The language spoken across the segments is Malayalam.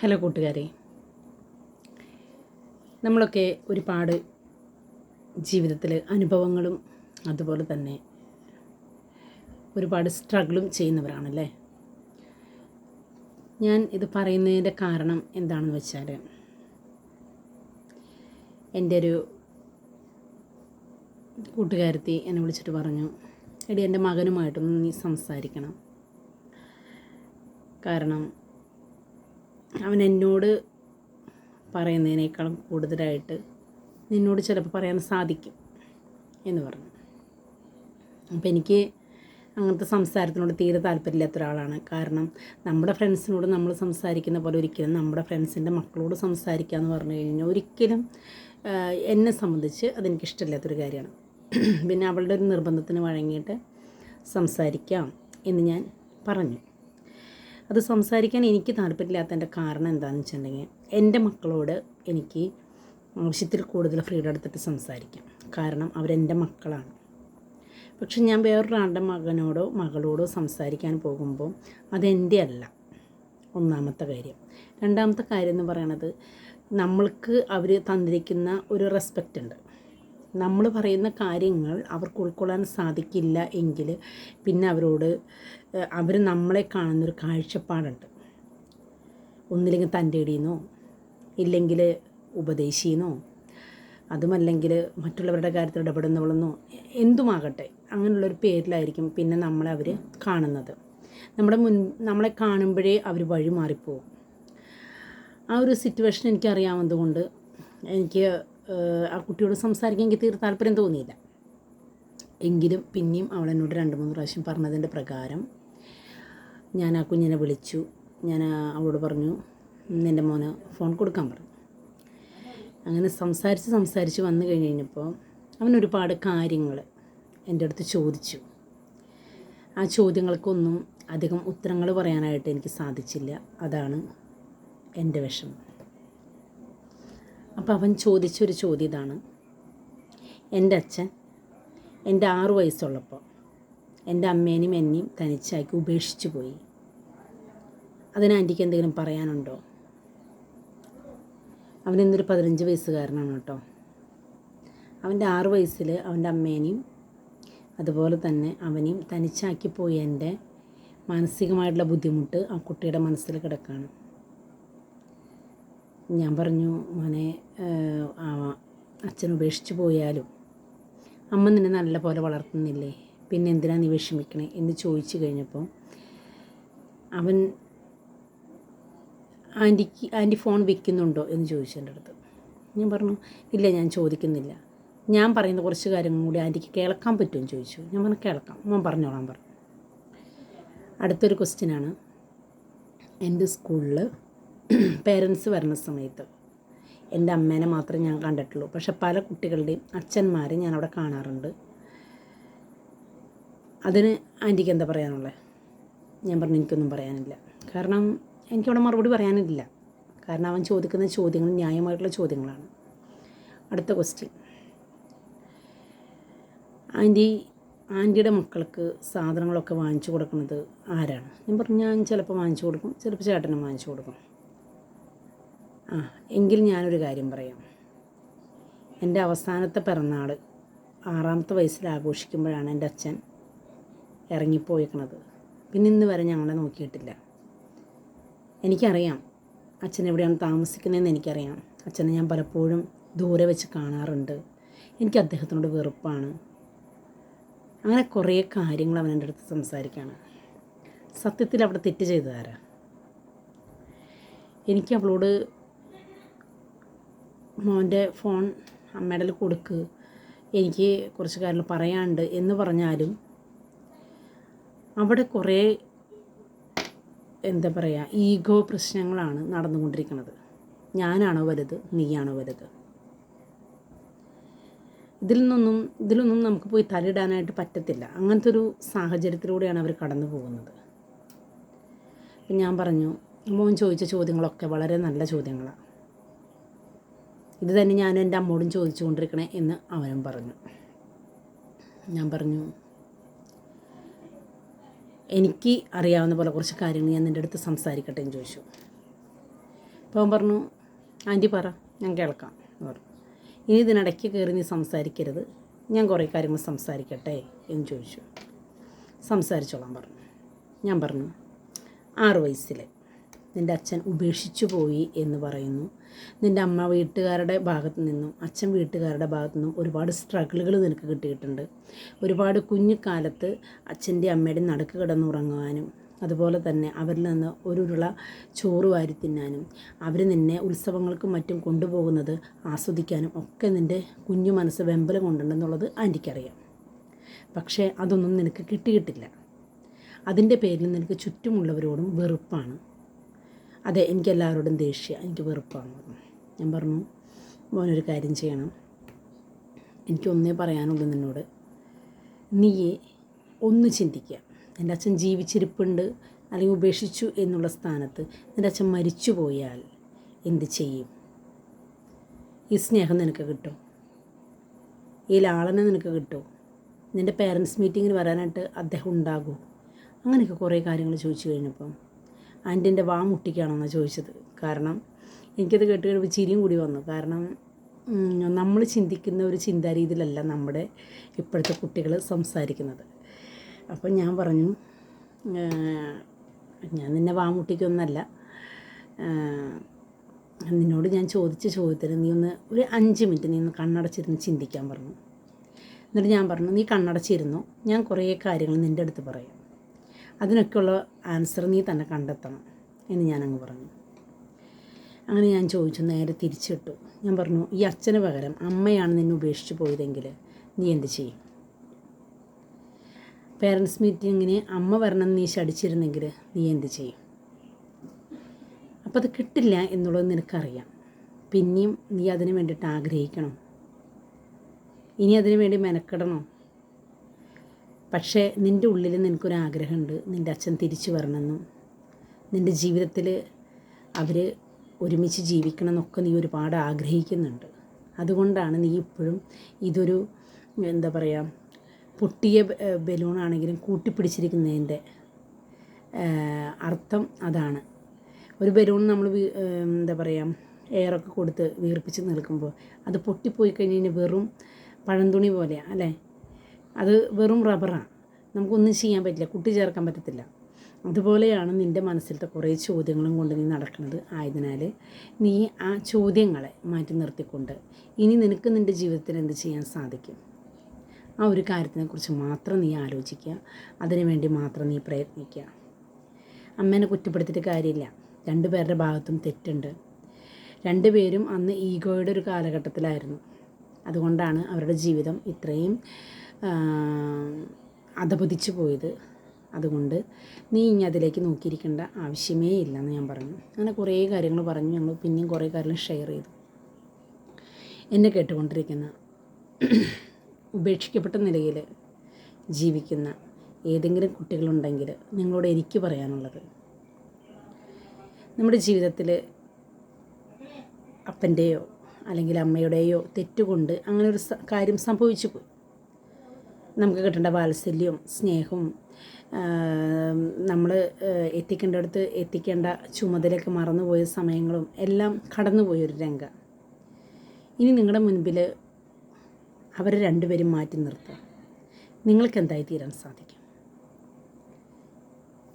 ഹലോ കൂട്ടുകാരെ. നമ്മളൊക്കെ ഒരുപാട് ജീവിതത്തിൽ അനുഭവങ്ങളും അതുപോലെ തന്നെ ഒരുപാട് സ്ട്രഗിളും ചെയ്യുന്നവരാണല്ലേ? ഞാൻ ഇത് പറയുന്നതിന്റെ കാരണം എന്താണെന്ന് വെച്ചാൽ എന്റെ ഒരു കൂട്ടുകാരത്തി എന്നെ വിളിച്ചിട്ട് പറഞ്ഞു എടി എന്റെ മകനുമായിട്ടൊന്ന് നീ സംസാരിക്കണം. കാരണം അവൻ എന്നോട് പറയുന്നതിനേക്കാളും കൂടുതലായിട്ട് നിന്നോട് ചിലപ്പോൾ പറയാൻ സാധിക്കും എന്ന് പറഞ്ഞു. അപ്പോൾ എനിക്ക് അങ്ങനത്തെ സംസാരത്തിനോട് തീരെ താല്പര്യമില്ലാത്ത ഒരാളാണ്. കാരണം നമ്മുടെ ഫ്രണ്ട്സിനോട് നമ്മൾ സംസാരിക്കുന്ന പോലെ ഒരിക്കലും നമ്മുടെ ഫ്രണ്ട്സിന്റെ മക്കളോട് സംസാരിക്കുക എന്ന് പറഞ്ഞു കഴിഞ്ഞാൽ ഒരിക്കലും എന്നെ സംബന്ധിച്ച് അതെനിക്കിഷ്ടമില്ലാത്തൊരു കാര്യമാണ്. പിന്നെ അവളുടെ ഒരു നിർബന്ധത്തിന് വഴങ്ങിയിട്ട് സംസാരിക്കാം എന്ന് ഞാൻ പറഞ്ഞു. അത് സംസാരിക്കാൻ എനിക്ക് താല്പര്യമില്ലാത്തതിന്റെ കാരണം എന്താണെന്ന് വെച്ചിട്ടുണ്ടെങ്കിൽ എന്റെ മക്കളോട് എനിക്ക് ആവശ്യത്തിൽ കൂടുതൽ ഫ്രീഡം എടുത്തിട്ട് സംസാരിക്കാം. കാരണം അവരെന്റെ മക്കളാണ്. പക്ഷെ ഞാൻ വേറൊരാളുടെ മകനോടോ മകളോടോ സംസാരിക്കാൻ പോകുമ്പോൾ അതെന്റെ അല്ല. ഒന്നാമത്തെ കാര്യം. രണ്ടാമത്തെ കാര്യം എന്ന് പറയണത് നമ്മൾക്ക് അവർ തന്നിരിക്കുന്ന ഒരു റെസ്പെക്റ്റ് ഉണ്ട്. നമ്മൾ പറയുന്ന കാര്യങ്ങൾ അവർക്ക് ഉൾക്കൊള്ളാൻ സാധിക്കില്ല എങ്കിൽ പിന്നെ അവരോട് അവർ നമ്മളെ കാണുന്നൊരു കാഴ്ചപ്പാടുണ്ട്. ഒന്നില്ലെങ്കിൽ തന്റെ ഇടിയെന്നോ ഇല്ലെങ്കിൽ ഉപദേശിയെന്നോ അതുമല്ലെങ്കിൽ മറ്റുള്ളവരുടെ കാര്യത്തിൽ ഇടപെടുന്നവളെന്നോ എന്തുമാകട്ടെ അങ്ങനെയുള്ളൊരു പേരിലായിരിക്കും പിന്നെ നമ്മളെ അവർ കാണുന്നത്. നമ്മുടെ മുൻ നമ്മളെ കാണുമ്പോഴേ അവർ വഴി മാറിപ്പോവും ആ ഒരു സിറ്റുവേഷൻ എനിക്ക് അറിയാവുന്നതുകൊണ്ട് എനിക്ക് ആ കുട്ടിയോട് സംസാരിക്കാൻ എനിക്ക് തീരെ താല്പര്യം തോന്നിയില്ല. എങ്കിലും പിന്നെയും അവൾ എന്നോട് രണ്ട് മൂന്ന് പ്രാവശ്യം പറഞ്ഞതിന്റെ പ്രകാരം ഞാൻ ആ കുഞ്ഞിനെ വിളിച്ചു. ഞാൻ അവളോട് പറഞ്ഞു നിന്റെ മോന് ഫോൺ കൊടുക്കാൻ പറഞ്ഞു. അങ്ങനെ സംസാരിച്ച് സംസാരിച്ച് വന്നു കഴിഞ്ഞ് കഴിഞ്ഞപ്പോൾ അവൻ ഒരുപാട് കാര്യങ്ങൾ എന്റെ അടുത്ത് ചോദിച്ചു. ആ ചോദ്യങ്ങൾക്കൊന്നും അധികം ഉത്തരങ്ങൾ പറയാനായിട്ട് എനിക്ക് സാധിച്ചില്ല. അതാണ് എന്റെ വിഷമം. അപ്പോൾ അവൻ ചോദിച്ചൊരു ചോദ്യം ഇതാണ് എന്റെ അച്ഛൻ എന്റെ ആറു വയസ്സുള്ളപ്പോൾ എന്റെ അമ്മേനെയും എന്നെയും തനിച്ചാക്കി ഉപേക്ഷിച്ചു പോയി. അതിന് ആന്റിക്ക് എന്തെങ്കിലും പറയാനുണ്ടോ? അവൻ ഇന്നൊരു പതിനഞ്ച് വയസ്സുകാരനാണ് കേട്ടോ. അവന്റെ ആറു വയസ്സിൽ അവന്റെ അമ്മേനെയും അതുപോലെ തന്നെ അവനെയും തനിച്ചാക്കി പോയി എന്റെ മാനസികമായിട്ടുള്ള ബുദ്ധിമുട്ട് ആ കുട്ടിയുടെ മനസ്സിൽ കിടക്കുകയാണ് ഞാൻ പറഞ്ഞു മോനെ അച്ഛൻ ഉപേക്ഷിച്ച് പോയാലും അമ്മ നിന്നെ നല്ല പോലെ വളർത്തുന്നില്ലേ? പിന്നെ എന്തിനാണ് നീ വിഷമിക്കണേ? എന്ന് ചോദിച്ചു കഴിഞ്ഞപ്പോൾ അവൻ ആന്റിക്ക് ആന്റി ഫോൺ വെക്കുന്നുണ്ടോ? എന്ന് ചോദിച്ചു എന്റെ അടുത്ത്. ഞാൻ പറഞ്ഞു ഇല്ല ഞാൻ ചോദിക്കുന്നില്ല. ഞാൻ പറയുന്ന കുറച്ച് കാര്യങ്ങൾ കൂടി ആന്റിക്ക് കേൾക്കാൻ പറ്റുമെന്ന് ചോദിച്ചു. ഞാൻ പറഞ്ഞു കേൾക്കാം. മോൻ പറഞ്ഞോളാം പറഞ്ഞു. അടുത്തൊരു ക്വസ്റ്റ്യനാണ് എന്റെ സ്കൂളിൽ പേരൻസ് വരുന്ന സമയത്ത് എന്റെ അമ്മേനെ മാത്രമേ ഞാൻ കണ്ടിട്ടുള്ളൂ. പക്ഷെ പല കുട്ടികളുടെയും അച്ഛന്മാരെ ഞാൻ അവിടെ കാണാറുണ്ട്. അതിന് ആന്റിക്ക് എന്താ പറയാനുള്ളത് ഞാൻ പറഞ്ഞു എനിക്കൊന്നും പറയാനില്ല. കാരണം എനിക്കവിടെ മറുപടി പറയാനില്ല. കാരണം അവൻ ചോദിക്കുന്ന ചോദ്യങ്ങൾ ന്യായമായിട്ടുള്ള ചോദ്യങ്ങളാണ്. അടുത്ത ക്വസ്റ്റ്യൻ ആന്റി ആന്റിയുടെ മക്കൾക്ക് സാധനങ്ങളൊക്കെ വാങ്ങിച്ചു കൊടുക്കുന്നത് ആരാണ്? ഞാൻ പറഞ്ഞു ഞാൻ ചിലപ്പോൾ വാങ്ങിച്ചു കൊടുക്കും ചിലപ്പോൾ ചേട്ടനും വാങ്ങിച്ചു കൊടുക്കും. ആ എങ്കിൽ ഞാനൊരു കാര്യം പറയാം. എന്റെ അവസാനത്തെ പിറന്നാൾ ആറാമത്തെ വയസ്സിൽ ആഘോഷിക്കുമ്പോഴാണ് എന്റെ അച്ഛൻ ഇറങ്ങിപ്പോയിക്കണത്. പിന്നെ ഇന്ന് വരെ ഞങ്ങളെ നോക്കിയിട്ടില്ല. എനിക്കറിയാം അച്ഛൻ എവിടെയാണ് താമസിക്കുന്നതെന്ന് എനിക്കറിയാം. അച്ഛനെ ഞാൻ പലപ്പോഴും ദൂരെ വെച്ച് കാണാറുണ്ട്. എനിക്ക് അദ്ദേഹത്തിനോട് വെറുപ്പാണ്. അങ്ങനെ കുറേ കാര്യങ്ങൾ അവൻ എന്റെ അടുത്ത് സംസാരിക്കുകയാണ് സത്യത്തിൽ അവിടെ തെറ്റ് ചെയ്തതാരാ? എനിക്ക് അവളോട് മോന്റെ ഫോൺ അമ്മയുടെ കൊടുക്ക്. എനിക്ക് കുറച്ച് കാര്യങ്ങൾ പറയാനുണ്ട് എന്ന് പറഞ്ഞാലും അവിടെ കുറേ എന്താ പറയുക ഈഗോ പ്രശ്നങ്ങളാണ് നടന്നുകൊണ്ടിരിക്കുന്നത് ഞാനാണോ വലുത്? നീയാണോ വലുത്? ഇതിൽ നിന്നൊന്നും ഇതിലൊന്നും നമുക്ക് പോയി തലയിടാനായിട്ട് പറ്റത്തില്ല. അങ്ങനത്തെ ഒരു സാഹചര്യത്തിലൂടെയാണ് അവർ കടന്നു പോകുന്നത്. ഞാൻ പറഞ്ഞു മോൻ ചോദിച്ച ചോദ്യങ്ങളൊക്കെ വളരെ നല്ല ചോദ്യങ്ങളാണ് ഇത് തന്നെ ഞാൻ എന്റെ അമ്മോടും ചോദിച്ചുകൊണ്ടിരിക്കണേ എന്ന് അവനും പറഞ്ഞു. ഞാൻ പറഞ്ഞു എനിക്ക് അറിയാവുന്ന പോലെ കുറച്ച് കാര്യങ്ങൾ ഞാൻ നിന്റെ അടുത്ത് സംസാരിക്കട്ടെ എന്ന് ചോദിച്ചു. അപ്പോൾ അവൻ പറഞ്ഞു ആന്റി പറ ഞാൻ കേൾക്കാം. എന്ന് പറഞ്ഞു. ഇനി ഇതിനിടയ്ക്ക് കയറി നീ സംസാരിക്കരുത് ഞാൻ കുറേ കാര്യങ്ങൾ സംസാരിക്കട്ടെ എന്ന് ചോദിച്ചു. സംസാരിച്ചോളാം പറഞ്ഞു. ഞാൻ പറഞ്ഞു ആറ് വയസ്സിൽ നിന്റെ അച്ഛൻ ഉപേക്ഷിച്ചു പോയി എന്ന് പറയുന്നു. നിന്റെ അമ്മ വീട്ടുകാരുടെ ഭാഗത്തു നിന്നും അച്ഛൻ വീട്ടുകാരുടെ ഭാഗത്തു നിന്നും ഒരുപാട് സ്ട്രഗിളുകൾ നിനക്ക് കിട്ടിയിട്ടുണ്ട്. ഒരുപാട് കുഞ്ഞുകാലത്ത് അച്ഛന്റെ അമ്മയുടെ നടുക്ക് കിടന്നുറങ്ങുവാനും അതുപോലെ തന്നെ അവരിൽ നിന്ന് ഒരു ഉരുള ചോറ് വാരി തിന്നാനും അവർ നിന്നെ ഉത്സവങ്ങൾക്കും മറ്റും കൊണ്ടുപോകുന്നത് ആസ്വദിക്കാനും ഒക്കെ നിന്റെ കുഞ്ഞു മനസ്സ് വെമ്പലം കൊണ്ടുണ്ടെന്നുള്ളത് ആന്റിക്കറിയാം. പക്ഷേ അതൊന്നും നിനക്ക് കിട്ടിയിട്ടില്ല. അതിന്റെ പേരിൽ നിനക്ക് ചുറ്റുമുള്ളവരോടും വെറുപ്പാണ്. അതെ എനിക്ക് എല്ലാവരോടും ദേഷ്യ എനിക്ക് വെറുപ്പാണ്. ഞാൻ പറഞ്ഞു മോനൊരു കാര്യം ചെയ്യണം. എനിക്കൊന്നേ പറയാനുള്ളൂ നിന്നോട്. നീയെ ഒന്ന് ചിന്തിക്കുക എന്റെ അച്ഛൻ ജീവിച്ചിരിപ്പുണ്ട് അല്ലെങ്കിൽ ഉപേക്ഷിച്ചു എന്നുള്ള സ്ഥാനത്ത് നിന്റെ അച്ഛൻ മരിച്ചു പോയാൽ എന്ത് ചെയ്യും? ഈ സ്നേഹം നിനക്ക് കിട്ടും. ഈ ലാളന നിനക്ക് കിട്ടും. നിന്റെ പേരൻസ് മീറ്റിങ്ങിന് വരാനായിട്ട് അദ്ദേഹം ഉണ്ടാകും. അങ്ങനെയൊക്കെ കുറേ കാര്യങ്ങൾ ചോദിച്ചു കഴിഞ്ഞപ്പം ആന്റിന്റെ വാ മുട്ടിക്കാണെന്നാണ് ചോദിച്ചത്. കാരണം എനിക്കത് കേട്ട് കഴിയുമ്പോൾ ചിരിയും കൂടി വന്നു. കാരണം നമ്മൾ ചിന്തിക്കുന്ന ഒരു ചിന്താ ചിന്താരീതിയിലല്ല നമ്മുടെ ഇപ്പോഴത്തെ കുട്ടികൾ സംസാരിക്കുന്നത്. അപ്പം ഞാൻ പറഞ്ഞു ഞാൻ നിന്നെ വാമുട്ടിക്കൊന്നല്ല നിന്നോട് ഞാൻ ചോദിച്ച ചോദ്യത്തിന് നീ ഒന്ന് ഒരു അഞ്ച് മിനിറ്റ് നീ ഒന്ന് കണ്ണടച്ചിരുന്ന് ചിന്തിക്കാൻ പറഞ്ഞു. എന്നിട്ട് ഞാൻ പറഞ്ഞു നീ കണ്ണടച്ചിരുന്നു? ഞാൻ കുറേ കാര്യങ്ങൾ നിന്റെ അടുത്ത് പറയാം. അതിനൊക്കെയുള്ള ആൻസർ നീ തന്നെ കണ്ടെത്തണം എന്ന് ഞാനങ്ങ് പറഞ്ഞു. അങ്ങനെ ഞാൻ ചോദിച്ചു നേരെ തിരിച്ചിട്ടു. ഞാൻ പറഞ്ഞു ഈ അച്ഛന് പകരം അമ്മയാണ് നിന്നെ ഉപേക്ഷിച്ച് പോയതെങ്കിൽ നീ എന്ത് ചെയ്യും? പേരൻസ് മീറ്റിങ്ങിന് അമ്മ വരണം നീ ശടിച്ചിരുന്നെങ്കിൽ നീ എന്ത് ചെയ്യും? അപ്പോൾ അത് കിട്ടില്ല എന്നുള്ളത് നിനക്കറിയാം. പിന്നെയും നീ അതിന് വേണ്ടിയിട്ട് ആഗ്രഹിക്കണം. ഇനി അതിനു വേണ്ടി മെനക്കെടണോ. പക്ഷേ നിന്റെ ഉള്ളിൽ നിനക്കൊരാഗ്രഹമുണ്ട്. നിന്റെ അച്ഛൻ തിരിച്ചു വരണമെന്നും നിന്റെ ജീവിതത്തിൽ അവർ ഒരുമിച്ച് ജീവിക്കണം എന്നൊക്കെ നീ ഒരുപാട് ആഗ്രഹിക്കുന്നുണ്ട്. അതുകൊണ്ടാണ് നീ ഇപ്പോഴും ഇതൊരു എന്താ പറയുക പൊട്ടിയ ബലൂണാണെങ്കിലും കൂട്ടിപ്പിടിച്ചിരിക്കുന്നതിന്റെ അർത്ഥം അതാണ്. ഒരു ബലൂൺ നമ്മൾ എന്താ പറയുക എയറൊക്കെ കൊടുത്ത് വീർപ്പിച്ച് നിൽക്കുമ്പോൾ അത് പൊട്ടിപ്പോയി കഴിഞ്ഞ് കഴിഞ്ഞാൽ വെറും പഴന്തുണി പോലെയാണ് അല്ലേ? അത് വെറും റബ്ബറാണ് നമുക്കൊന്നും ചെയ്യാൻ പറ്റില്ല. കുട്ടി ചേർക്കാൻ പറ്റത്തില്ല. അതുപോലെയാണ് നിന്റെ മനസ്സിലത്തെ കുറേ ചോദ്യങ്ങളും കൊണ്ട് നീ നടക്കുന്നത് ആയതിനാൽ നീ ആ ചോദ്യങ്ങളെ മാറ്റി നിർത്തിക്കൊണ്ട് ഇനി നിനക്ക് നിന്റെ ജീവിതത്തിൽ എന്ത് ചെയ്യാൻ സാധിക്കും? ആ ഒരു കാര്യത്തിനെക്കുറിച്ച് മാത്രം നീ ആലോചിക്കുക. അതിനുവേണ്ടി മാത്രം നീ പ്രയത്നിക്കുക. അമ്മേനെ കുറ്റപ്പെടുത്തിയിട്ട് കാര്യമില്ല. രണ്ടുപേരുടെ ഭാഗത്തും തെറ്റുണ്ട്. രണ്ടുപേരും അന്ന് ഈഗോയുടെ ഒരു കാലഘട്ടത്തിലായിരുന്നു. അതുകൊണ്ടാണ് അവരുടെ ജീവിതം ഇത്രയും അധപതിച്ചു പോയത് അതുകൊണ്ട് നീ ഇനി അതിലേക്ക് നോക്കിയിരിക്കേണ്ട ആവശ്യമേ ഇല്ലെന്ന് ഞാൻ പറഞ്ഞു. അങ്ങനെ കുറേ കാര്യങ്ങൾ പറഞ്ഞു. ഞങ്ങൾ പിന്നെയും കുറേ കാര്യങ്ങൾ ഷെയർ ചെയ്തു. എന്നെ കേട്ടുകൊണ്ടിരിക്കുന്ന ഉപേക്ഷിക്കപ്പെട്ട നിലയിൽ ജീവിക്കുന്ന ഏതെങ്കിലും കുട്ടികളുണ്ടെങ്കിൽ നിങ്ങളോട് എനിക്ക് പറയാനുള്ളത് നമ്മുടെ ജീവിതത്തിൽ അപ്പന്റെയോ അല്ലെങ്കിൽ അമ്മയുടെയോ തെറ്റുകൊണ്ട് അങ്ങനെ ഒരു കാര്യം സംഭവിച്ചു പോയി നമുക്ക് കിട്ടേണ്ട വാത്സല്യവും സ്നേഹവും നമ്മൾ എത്തിക്കേണ്ടടുത്ത് എത്തിക്കേണ്ട ചുമതലയൊക്കെ മറന്നുപോയ സമയങ്ങളും എല്ലാം കടന്നുപോയൊരു രംഗം. ഇനി നിങ്ങളുടെ മുൻപിൽ അവരെ രണ്ടുപേരും മാറ്റി നിർത്തുക നിങ്ങൾക്ക് എന്തായി തീരാൻ സാധിക്കും?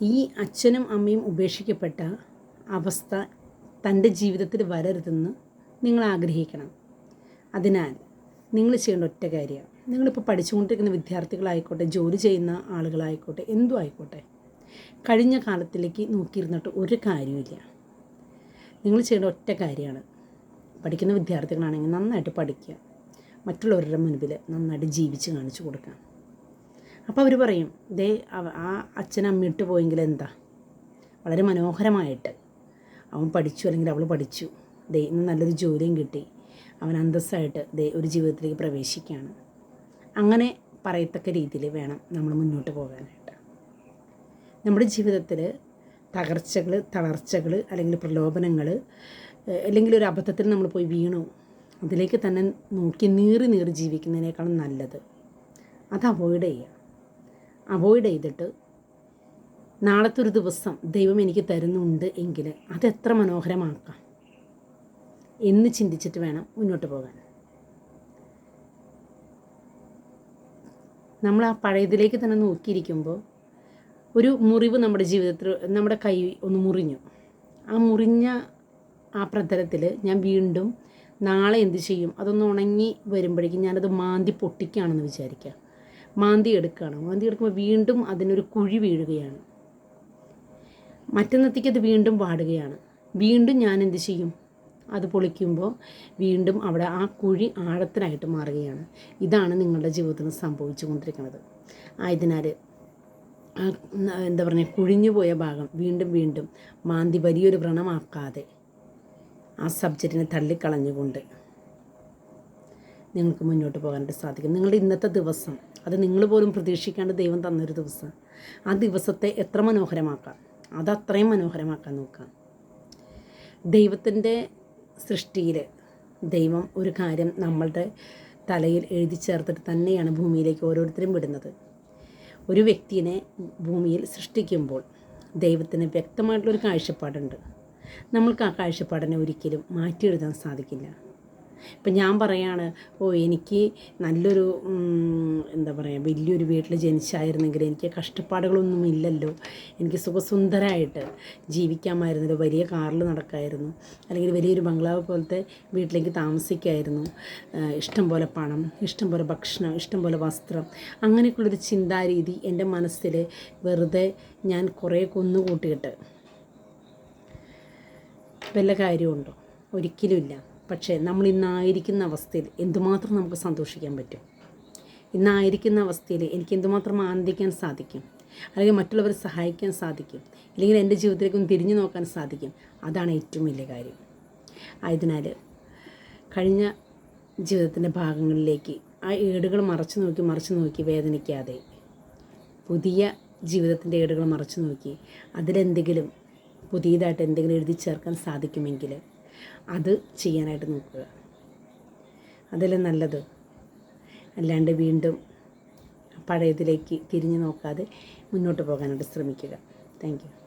ഈ അച്ഛനും അമ്മയും ഉപേക്ഷിക്കപ്പെട്ട അവസ്ഥ തന്റെ ജീവിതത്തിൽ വരരുതെന്ന് നിങ്ങൾ ആഗ്രഹിക്കണം. അതിനാൽ നിങ്ങൾ ചെയ്യേണ്ട ഒറ്റ കാര്യമാണ്. നിങ്ങളിപ്പോൾ പഠിച്ചുകൊണ്ടിരിക്കുന്ന വിദ്യാർത്ഥികളായിക്കോട്ടെ ജോലി ചെയ്യുന്ന ആളുകളായിക്കോട്ടെ എന്തു ആയിക്കോട്ടെ കഴിഞ്ഞ കാലത്തിലേക്ക് നോക്കിയിരുന്നിട്ട് ഒരു കാര്യമില്ല നിങ്ങൾ ചെയ്യേണ്ട ഒറ്റ കാര്യമാണ്. പഠിക്കുന്ന വിദ്യാർത്ഥികളാണെങ്കിൽ നന്നായിട്ട് പഠിക്കുക. മറ്റുള്ളവരുടെ മുൻപിൽ നന്നായിട്ട് ജീവിച്ച് കാണിച്ചു കൊടുക്കുക. അപ്പോൾ അവർ പറയും ദേ ആ അച്ഛൻ അമ്മിട്ട് പോയെങ്കിൽ എന്താ? വളരെ മനോഹരമായിട്ട്. അവൻ പഠിച്ചു അല്ലെങ്കിൽ അവൾ പഠിച്ചു. ദേ ഇന്ന് നല്ലൊരു ജോലിയും കിട്ടി. അവൻ അന്തസ്സായിട്ട് ദേ ഒരു ജീവിതത്തിലേക്ക് പ്രവേശിക്കുകയാണ്. അങ്ങനെ പറയത്തക്ക രീതിയിൽ വേണം നമ്മൾ മുന്നോട്ട് പോകാനായിട്ട്. നമ്മുടെ ജീവിതത്തിൽ തകർച്ചകൾ തളർച്ചകൾ അല്ലെങ്കിൽ പ്രലോഭനങ്ങൾ അല്ലെങ്കിൽ ഒരു അബദ്ധത്തിൽ നമ്മൾ പോയി വീണു അതിലേക്ക് തന്നെ നോക്കി നീറി നീറി ജീവിക്കുന്നതിനേക്കാളും നല്ലത് അത് അവോയ്ഡ് ചെയ്യുക. അവോയ്ഡ് ചെയ്തിട്ട് നാളത്തെ ഒരു ദിവസം ദൈവം എനിക്ക് തരുന്നുണ്ട് എങ്കിൽ അതെത്ര മനോഹരമാക്കാം എന്ന് ചിന്തിച്ചിട്ട് വേണം മുന്നോട്ട് പോകാൻ. നമ്മൾ ആ പഴയതിലേക്ക് തന്നെ നോക്കിയിരിക്കുമ്പോൾ ഒരു മുറിവ് നമ്മുടെ ജീവിതത്തിൽ നമ്മുടെ കൈ ഒന്ന് മുറിഞ്ഞു. ആ മുറിഞ്ഞ ആ പ്രതലത്തിൽ ഞാൻ വീണ്ടും നാളെ എന്ത് ചെയ്യും? അതൊന്ന് ഉണങ്ങി വരുമ്പോഴേക്കും ഞാനത് മാന്തി പൊട്ടിക്കുകയാണെന്ന് വിചാരിക്കുക. മാന്തി എടുക്കുകയാണ്. മാന്തി എടുക്കുമ്പോൾ വീണ്ടും അതിനൊരു കുഴി വീഴുകയാണ്. മറ്റന്നത്തേക്ക് അത് വീണ്ടും വാടുകയാണ്. വീണ്ടും ഞാൻ എന്ത് ചെയ്യും? അത് പൊളിക്കുമ്പോൾ വീണ്ടും അവിടെ ആ കുഴി ആഴത്തിനായിട്ട് മാറുകയാണ്. ഇതാണ് നിങ്ങളുടെ ജീവിതത്തിൽ സംഭവിച്ചു കൊണ്ടിരിക്കുന്നത് ആയതിനാൽ എന്താ പറയുക കുഴിഞ്ഞു പോയ ഭാഗം വീണ്ടും വീണ്ടും മാന്തി വലിയൊരു വ്രണമാക്കാതെ ആ സബ്ജക്റ്റിനെ തള്ളിക്കളഞ്ഞുകൊണ്ട് നിങ്ങൾക്ക് മുന്നോട്ട് പോകാനായിട്ട് സാധിക്കും. നിങ്ങളുടെ ഇന്നത്തെ ദിവസം അത് നിങ്ങൾ പോലും പ്രതീക്ഷിക്കാണ്ട് ദൈവം തന്നൊരു ദിവസം ആ ദിവസത്തെ എത്ര മനോഹരമാക്കാം? അത് അത്രയും മനോഹരമാക്കാൻ നോക്കാം. ദൈവത്തിന്റെ സൃഷ്ടിയിൽ ദൈവം ഒരു കാര്യം നമ്മളുടെ തലയിൽ എഴുതി ചേർത്തിട്ട് തന്നെയാണ് ഭൂമിയിലേക്ക് ഓരോരുത്തരും വിടുന്നത്. ഒരു വ്യക്തിയെ ഭൂമിയിൽ സൃഷ്ടിക്കുമ്പോൾ ദൈവത്തിന് വ്യക്തമായിട്ടുള്ളൊരു കാഴ്ചപ്പാടുണ്ട്. നമ്മൾക്ക് ആ കാഴ്ചപ്പാടിനെ ഒരിക്കലും മാറ്റി എഴുതാൻ സാധിക്കില്ല. ഇപ്പം ഞാൻ പറയാണ് ഓ എനിക്ക് നല്ലൊരു എന്താ പറയുക വലിയൊരു വീട്ടിൽ ജനിച്ചായിരുന്നെങ്കിൽ എനിക്ക് കഷ്ടപ്പാടുകളൊന്നും ഇല്ലല്ലോ. എനിക്ക് സുഖസുന്ദരമായിട്ട് ജീവിക്കാമായിരുന്നല്ലോ. വലിയ കാറിൽ നടക്കായിരുന്നു. അല്ലെങ്കിൽ വലിയൊരു ബംഗ്ലാവ് പോലത്തെ വീട്ടിലേക്ക് താമസിക്കായിരുന്നു. ഇഷ്ടം പോലെ പണം ഇഷ്ടം പോലെ ഭക്ഷണം ഇഷ്ടം പോലെ വസ്ത്രം. അങ്ങനെയൊക്കെയുള്ളൊരു ചിന്താരീതി എന്റെ മനസ്സിൽ വെറുതെ ഞാൻ കുറേ കൊന്നുകൂട്ടിയിട്ട് വല്ല കാര്യമുണ്ടോ? ഒരിക്കലുമില്ല പക്ഷേ നമ്മൾ ഇന്നായിരിക്കുന്ന അവസ്ഥയിൽ എന്തുമാത്രം നമുക്ക് സന്തോഷിക്കാൻ പറ്റും? ഇന്നായിരിക്കുന്ന അവസ്ഥയിൽ എനിക്ക് എന്തുമാത്രം ആനന്ദിക്കാൻ സാധിക്കും? അല്ലെങ്കിൽ മറ്റുള്ളവരെ സഹായിക്കാൻ സാധിക്കും? അല്ലെങ്കിൽ എന്റെ ജീവിതത്തിലേക്കും തിരിഞ്ഞു നോക്കാൻ സാധിക്കും? അതാണ് ഏറ്റവും വലിയ കാര്യം. ആയതിനാൽ കഴിഞ്ഞ ജീവിതത്തിന്റെ ഭാഗങ്ങളിലേക്ക് ആ ഏടുകൾ മറച്ചു നോക്കി മറച്ചു നോക്കി വേദനിക്കാതെ പുതിയ ജീവിതത്തിന്റെ ഏടുകൾ മറച്ചു നോക്കി അതിലെന്തെങ്കിലും പുതിയതായിട്ട് എന്തെങ്കിലും എഴുതി ചേർക്കാൻ സാധിക്കുമെങ്കിൽ അത് ചെയ്യാനായിട്ട് നോക്കുക. അതിൽ നല്ലത്? അല്ലാണ്ട് വീണ്ടും പഴയതിലേക്ക് തിരിഞ്ഞു നോക്കാതെ മുന്നോട്ട് പോകാനായിട്ട് ശ്രമിക്കുക. താങ്ക്